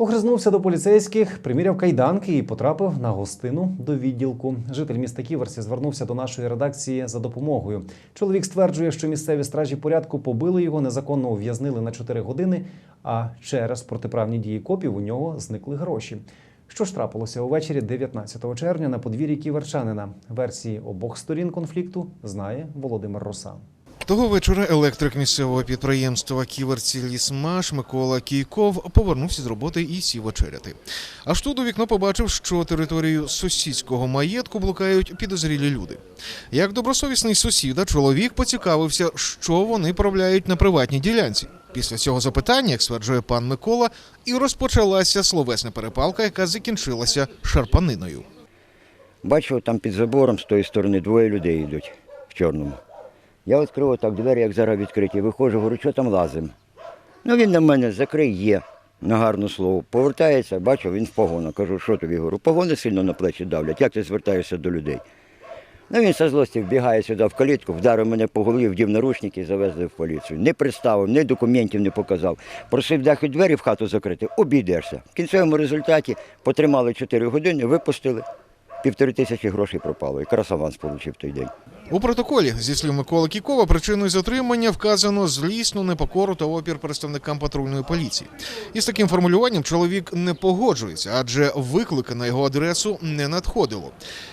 Огризнувся до поліцейських, приміряв кайданки і потрапив на гостину до відділку. Житель міста Ківерсі звернувся до нашої редакції за допомогою. Чоловік стверджує, що місцеві стражі порядку побили його, незаконно ув'язнили на 4 години. А через протиправні дії копів у нього зникли гроші. Що ж трапилося увечері 19 червня на подвір'ї ківерчанина? Версії обох сторін конфлікту знає Володимир Роса. Того вечора електрик місцевого підприємства Ківерці Лісмаш Микола Кійков повернувся з роботи і сів вечеряти. Аж тут у вікно побачив, що територію сусідського маєтку блукають підозрілі люди. Як добросовісний сусіда, чоловік поцікавився, що вони правляють на приватній ділянці. Після цього запитання, як стверджує пан Микола, і розпочалася словесна перепалка, яка закінчилася шарпаниною. Бачу, там під забором з тої сторони двоє людей йдуть в чорному. Я відкрив так двері, як зараз відкриті. Виходжу, говорю, що там лазимо. Ну він на мене закрий є, на гарне слово. Повертається, бачу, він в погонах. Кажу, що тобі говорю, погони сильно на плечі давлять, як ти звертаєшся до людей. Ну він зі злості вбігає сюди в калітку, вдарив мене по голові, вдів наручники і завезли в поліцію. Не представив, ні документів не показав. Просив дахи двері в хату закрити, обійдешся. В кінцевому результаті потримали 4 години, випустили. Півтори тисячі грошей пропало. Якраз аванс отримав той день. У протоколі, зі слів Миколи Кікова, причиною затримання вказано злісну непокору та опір представникам патрульної поліції. Із таким формулюванням чоловік не погоджується, адже виклики на його адресу не надходило.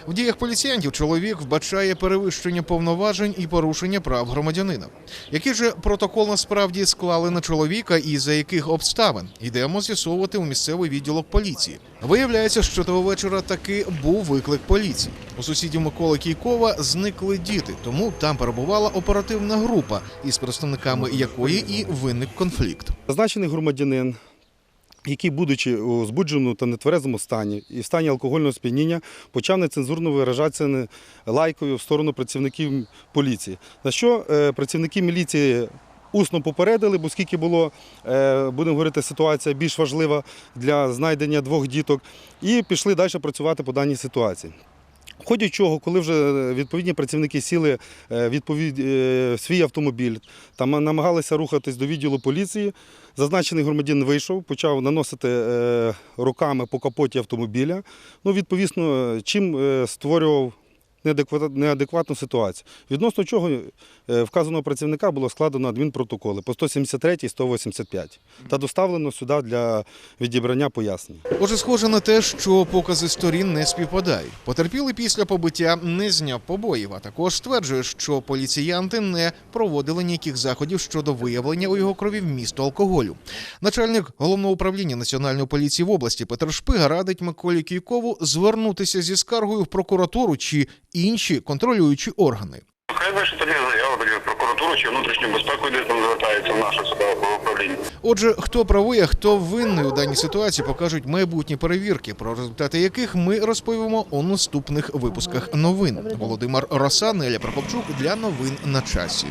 В діях поліціянтів чоловік вбачає перевищення повноважень і порушення прав громадянина. Який же протокол насправді склали на чоловіка і за яких обставин йдемо з'ясовувати у місцевий відділок поліції. Виявляється, що того вечора таки був виклик поліції. У сусідів Миколи Кійкова зникли діти, тому там перебувала оперативна група, із представниками якої і виник конфлікт. Зазначений громадянин, який, будучи у збудженому та нетверезому стані і в стані алкогольного сп'яніння, почав нецензурно виражатися лайкою в сторону працівників поліції. На що е, працівники міліції усно попередили, бо скільки було, е, будемо говорити, ситуація більш важлива для знайдення двох діток, і пішли далі працювати по даній ситуації. В ході чого, коли вже відповідні працівники сіли відповід... е, свій автомобіль та намагалися рухатись до відділу поліції, зазначений громадянин вийшов, почав наносити е, руками по капоті автомобіля. Ну, Відповісно, чим е, створював неадекватну ситуацію. Відносно чого е, вказаного працівника було складено адмінпротоколи по 173 і 185 та доставлено сюди для відібрання пояснень. Отже, схоже на те, що покази сторін не співпадають. Потерпілий після побиття не зняв побоїв, а також стверджує, що поліціянти не проводили ніяких заходів щодо виявлення у його крові вмісту алкоголю. Начальник головного управління національної поліції в області Петр Шпига радить Миколі Кійкову звернутися зі скаргою в прокуратуру чи інші контролюючі органи. Хай пише тоді заяву тоді прокуратуру чи внутрішню безпеку, де там звертається в наше судове управління. Отже, хто правий, а хто винний у даній ситуації, покажуть майбутні перевірки, про результати яких ми розповімо у наступних випусках новин. Володимир Роса, Неля Прокопчук для новин на часі.